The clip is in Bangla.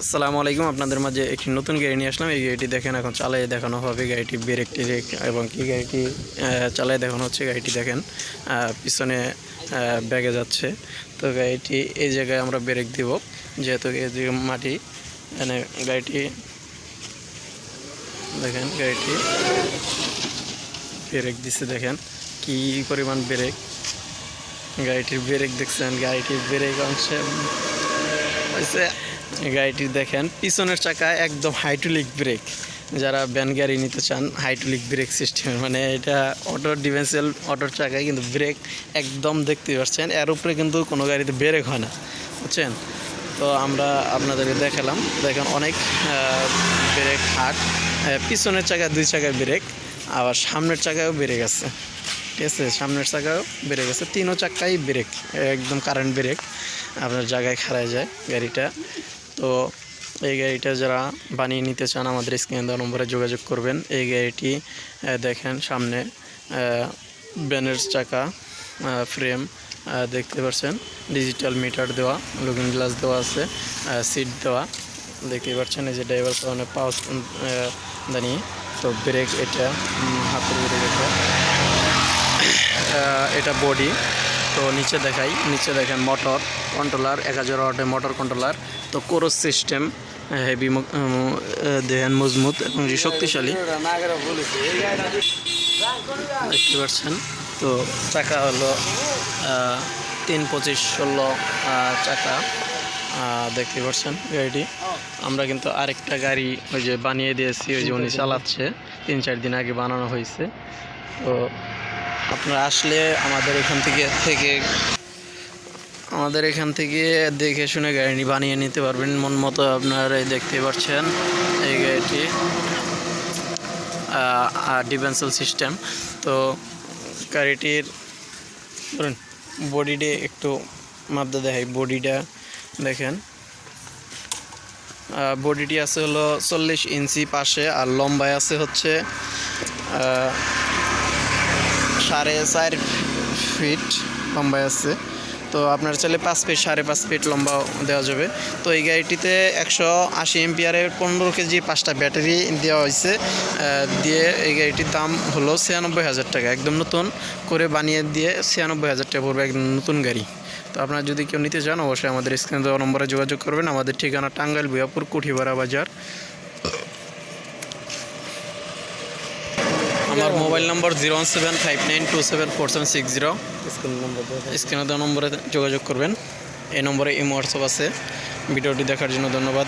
আসসালামু আলাইকুম, আপনাদের মাঝে একটি নতুন গাড়ি নিয়ে আসলাম। এই গাড়িটি দেখেন, এখন চালিয়ে দেখানো হবে গাড়িটি ব্রেক টেরেক এবং কি গাড়িটি চালিয়ে দেখানো হচ্ছে গাড়িটি দেখেন। পিছনে ব্যাগে যাচ্ছে। তো গাড়িটি এই জায়গায় আমরা ব্রেক দিব, যেহেতু এই যে মাটি মানে গাড়িটি, দেখেন গাড়িটি ব্রেক দিছে, দেখেন কি পরিমাণ ব্রেক। গাড়িটির ব্রেক দেখছেন, গাড়িটির ব্রেক অংশে গাড়িটি দেখেন। পিছনের চাকা একদম হাইড্রোলিক ব্রেক যারা ব্যান গাড়ি নিতে চান হাইড্রোলিক ব্রেক সিস্টেমের মানে এটা অটোর ডিভেন্সিয়াল অটোর চাকায় কিন্তু ব্রেক একদম দেখতে পাচ্ছেন। এর উপরে কিন্তু কোনো গাড়িতে ব্রেক হয় না। বুঝছেন? তো আমরা আপনাদেরকে দেখালাম। দেখেন অনেক ব্রেক হাট পিছনের চাকায় দুই চাকায় ব্রেক আবার সামনের চাকায়ও ব্রেক আছে। ঠিক আছে? সামনের চাকাও ব্রেক আছে। তিনও চাকাই ব্রেক একদম কারেন্ট ব্রেক আপনার জায়গায় খাড়ায় যায় গাড়িটা। তো এই গাড়িটা যারা বানিয়ে নিতে চান আমাদের স্ক্রিনে দেওয়া নম্বরে যোগাযোগ করবেন। এই গাড়িটি দেখেন সামনে ব্যানের চাকা ফ্রেম দেখতে পাচ্ছেন। ডিজিটাল মিটার দেওয়া, লুকিং গ্লাস দেওয়া আছে সিট দেওয়া দেখতে পাচ্ছেন। এই যে ড্রাইভার কারণে পাওয়ার দাঁড়িয়ে। তো ব্রেক এটা হাতের ব্রেক এটা এটা বডি। তো নিচে দেখাই, নিচে দেখেন মোটর কন্ট্রোলার এক হাজার ওয়াটের মোটর কন্ট্রোলার তো কোরস সিস্টেম হেভি দেখেন মজবুত এবং শক্তিশালী। দেখতে পাচ্ছেন, তো চাকা হলো তিন পঁচিশ ষোলো চাকা দেখতে পাচ্ছেন গাড়িটি। আমরা কিন্তু আরেকটা গাড়ি ওই যে বানিয়ে দিয়েছি, ওই যে উনি চালাচ্ছে, তিন চার দিন আগে বানানো হয়েছে। তো আপনারা আসলে আমাদের এখান থেকে থেকে আমাদের এখান থেকে দেখে শুনে গাড়ি বানিয়ে নিতে পারবেন। মন মতো আপনারা দেখতে পাচ্ছেন এই গাড়িটি। Differential system. তো গাড়িটির ধরুন, বডিটি একটু মাপদা দেখাই। বডিটা দেখেন। বডিটি আছে হলো চল্লিশ ইঞ্চি পাশে আর লম্বায় আছে হচ্ছে সাড়ে চার ফিট লম্বায় আছে। তো আপনার চাইলে পাঁচ ফিট সাড়ে পাঁচ ফিট লম্বা দেওয়া যাবে। তো এই গাড়িটিতে একশো আশি এমপিয়ারের পনেরো কেজি পাঁচটা ব্যাটারি দেওয়া হয়েছে। দিয়ে এই গাড়িটির দাম হলো ছিয়ানব্বই হাজার টাকা। একদম নতুন করে বানিয়ে দিয়ে ছিয়ানব্বই হাজার টাকা পড়বে একদম নতুন গাড়ি। তো আপনারা যদি কেউ নিতে চান, অবশ্যই আমাদের স্ক্রিনে দেওয়া নম্বরে যোগাযোগ করবেন। আমাদের ঠিকানা টাঙ্গাইল ভুয়াপুর কুঠিপাড়া বাজার। আমার mobile number zero one seven five nine two seven four seven six zero. স্ক্রিনে দেওয়া নম্বরে যোগাযোগ করবেন। এই নম্বরে ইমো হোয়াটসঅ্যাপ আছে। ভিডিওটি দেখার জন্য ধন্যবাদ।